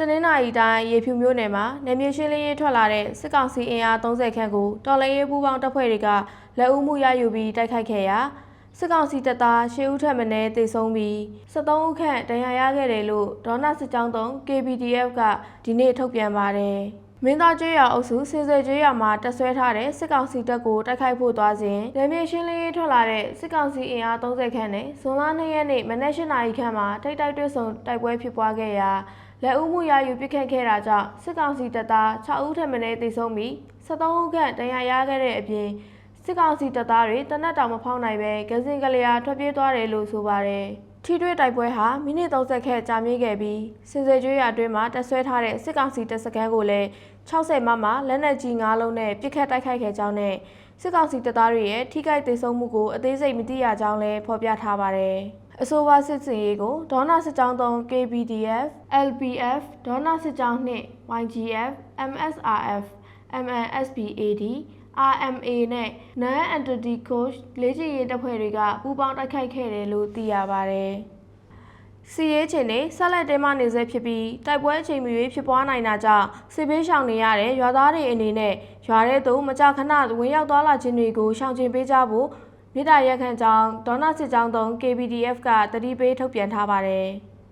တနင်္လာရီတိုင်းရေဖြူမြို့နယ်မှာနယ်မြေရှင်းလင်းရေးထွက်လာတဲ့စစ်ကောင်စီအင်အား30ခန့်ကိုတော်လှန်ရေးပူးပေါင်းတပ်ဖွဲ့တွေကလက်ဦးမှုရယူပြီးတိုက်ခိုက်ခဲ့ရာစစ်ကောင်စီတပ်သား10ဦးထက်မနည်းသေဆုံးပြီး73ဦးခန့်ဒဏ်ရာရခဲ့တယ်လို့ဒေါနာစစ်ကြောင်းတုံး KPDF ကဒီနေ့ထုတ်ပြန်ပါတယ်။မင်းသားကျွေးရအုပ်စုစေစဲကျွေးရမှာတက်ဆွဲထားတဲ့စစ်ကောင်စီတပ်ကိုတိုက်ခိုက်ဖို့သွားစဉ်နယ်မြေရှင်းလင်းရေးထွက်လာတဲ့စစ်ကောင်စီအင်အား30ခန့်နဲ့ဇွန်လ2ရက်နေ့မနက်၈နာရီခန့်မှာထိတ်တိုက်တွဲဆုံတိုက်ပွဲဖြစ်ပွားခဲ့ရာ လက်ဦးမှုရယူပစ်ခတ်ခဲ့တာကြောင့်စစ်ကောင်စီတပ်သား6ဦးထက်မနည်းသေဆုံးပြီး73ဦးခန့်ဒဏ်ရာရခဲ့တဲ့အပြင်စစ်ကောင်စီတပ်သားတွေတနက်တောင်မဖောက်နိုင်ပဲကစင်ကလျာထွက်ပြေးသွားတယ်လို့ဆိုပါတယ်။ထိတွေ့တိုက်ပွဲဟာမိနစ်30ခန့်ကြာမြင့်ခဲ့ပြီးစင်စယ်ကျွေးရအတွင်းမှာတက်ဆွဲထားတဲ့စစ်ကောင်စီတပ်စခန်းကိုလည်း60မမလက်နက်ကြီး9လုံးနဲ့ပစ်ခတ်တိုက်ခိုက်ခဲ့ကြောင်းနဲ့စစ်ကောင်စီတပ်သားတွေရဲ့ထိခိုက်ဒေဆုံးမှုကိုအသေးစိတ်မသိရကြောင်းလည်းဖော်ပြထားပါတယ်။ အဆိုပါစစ်စင်ရေးကိုဒေါနာစစ်ကြောင်းသုံး KBDF, LPF, ဒေါနာစစ်ကြောင်းနှင့် YGF, MSRF, MNSPAD, RMA နဲ့ Non Entity Coach လေးချီရေးတပ်ဖွဲ့တွေကပူးပေါင်းတိုက်ခိုက်ခဲ့တယ်လို့သိရပါတယ်။စီရေးချိန်နဲ့ဆက်လက်တင်းမနေဆဲဖြစ်ပြီးတိုက်ပွဲအချိန်မီဖြစ်ပွားနိုင်တာကြောင့်စစ်ဘေးရှောင်နေရတဲ့ရွာသားတွေအနေနဲ့ရွာထဲသို့မကြာခဏဝင်ရောက်သွားလာခြင်းတွေကိုရှောင်ကျဉ်ပေးကြဖို့ မြေတားရက်ခန့်ကြောင်းဒေါနာစစ်ကြောင်းသုံး KBDF ကတတိပေးထုတ်ပြန်ထားပါတယ်။